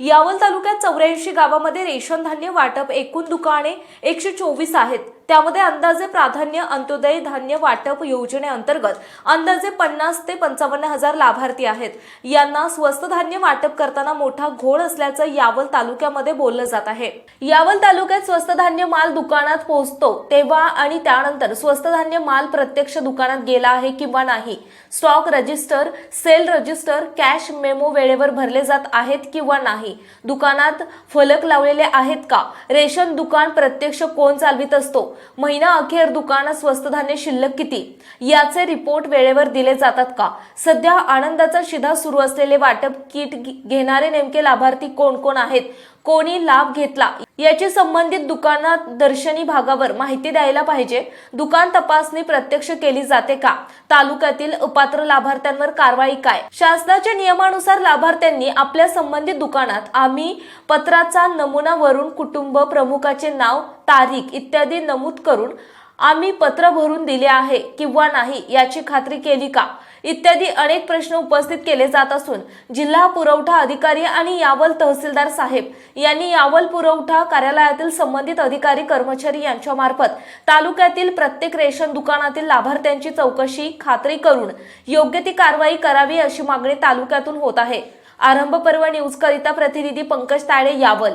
यावल तालुक्यात चौऱ्याऐंशी गावामध्ये रेशन धान्य वाटप एकूण दुकाने एकशे चोवीस आहेत. त्यामध्ये अंदाजे प्राधान्य अंत्योदय धान्य वाटप योजनेअंतर्गत अंदाजे पन्नास ते पंचावन्न हजार लाभार्थी आहेत. यांना स्वस्त धान्य वाटप करताना मोठा घोळ असल्याचं यावल तालुक्यामध्ये बोललं जात आहे. यावल तालुक्यात स्वस्त धान्य माल दुकानात पोहोचतो तेव्हा आणि त्यानंतर स्वस्त धान्य माल प्रत्यक्ष दुकानात गेला आहे किंवा नाही stock register sale register cash memo वेळेवर भरले जात आहेत किंवा नाही दुकानात फलक लावलेले आहेत का? रेशन दुकान प्रत्यक्ष कोण चालवित असतो? महिना अखेर दुकानात स्वस्त धान्य शिल्लक किती? याचे रिपोर्ट वेळेवर दिले जातात का? सध्या आनंदाचा शिधा सुरू असलेले वाटप किट घेणारे नेमके लाभार्थी कोण कोण आहेत? कोणी लाभ घेतला? याची संबंधित दुकानात दर्शनी भागावर माहिती द्यायला पाहिजे. दुकान तपासणी प्रत्यक्ष केली जाते का? तालुक्यातील अपात्र लाभार्थ्यांवर कारवाई काय? शासनाच्या नियमानुसार लाभार्थ्यांनी आपल्या संबंधित दुकानात आम्ही पत्राचा नमुना वरून कुटुंब प्रमुखाचे नाव तारीख इत्यादी नमूद करून आम्ही पत्र भरून दिले आहे किंवा नाही याची खात्री केली का? इत्यादी अनेक प्रश्न उपस्थित केले जात असून जिल्हा पुरवठा अधिकारी आणि यावल तहसीलदार साहेब यांनी यावल पुरवठा कार्यालयातील संबंधित अधिकारी कर्मचारी यांच्या मार्फत तालुक्यातील प्रत्येक रेशन दुकानातील लाभार्थ्यांची चौकशी खात्री करून योग्य ती कारवाई करावी अशी मागणी तालुक्यातून होत आहे. आरंभ पर्व न्यूज करिता प्रतिनिधी पंकज ताळे यावल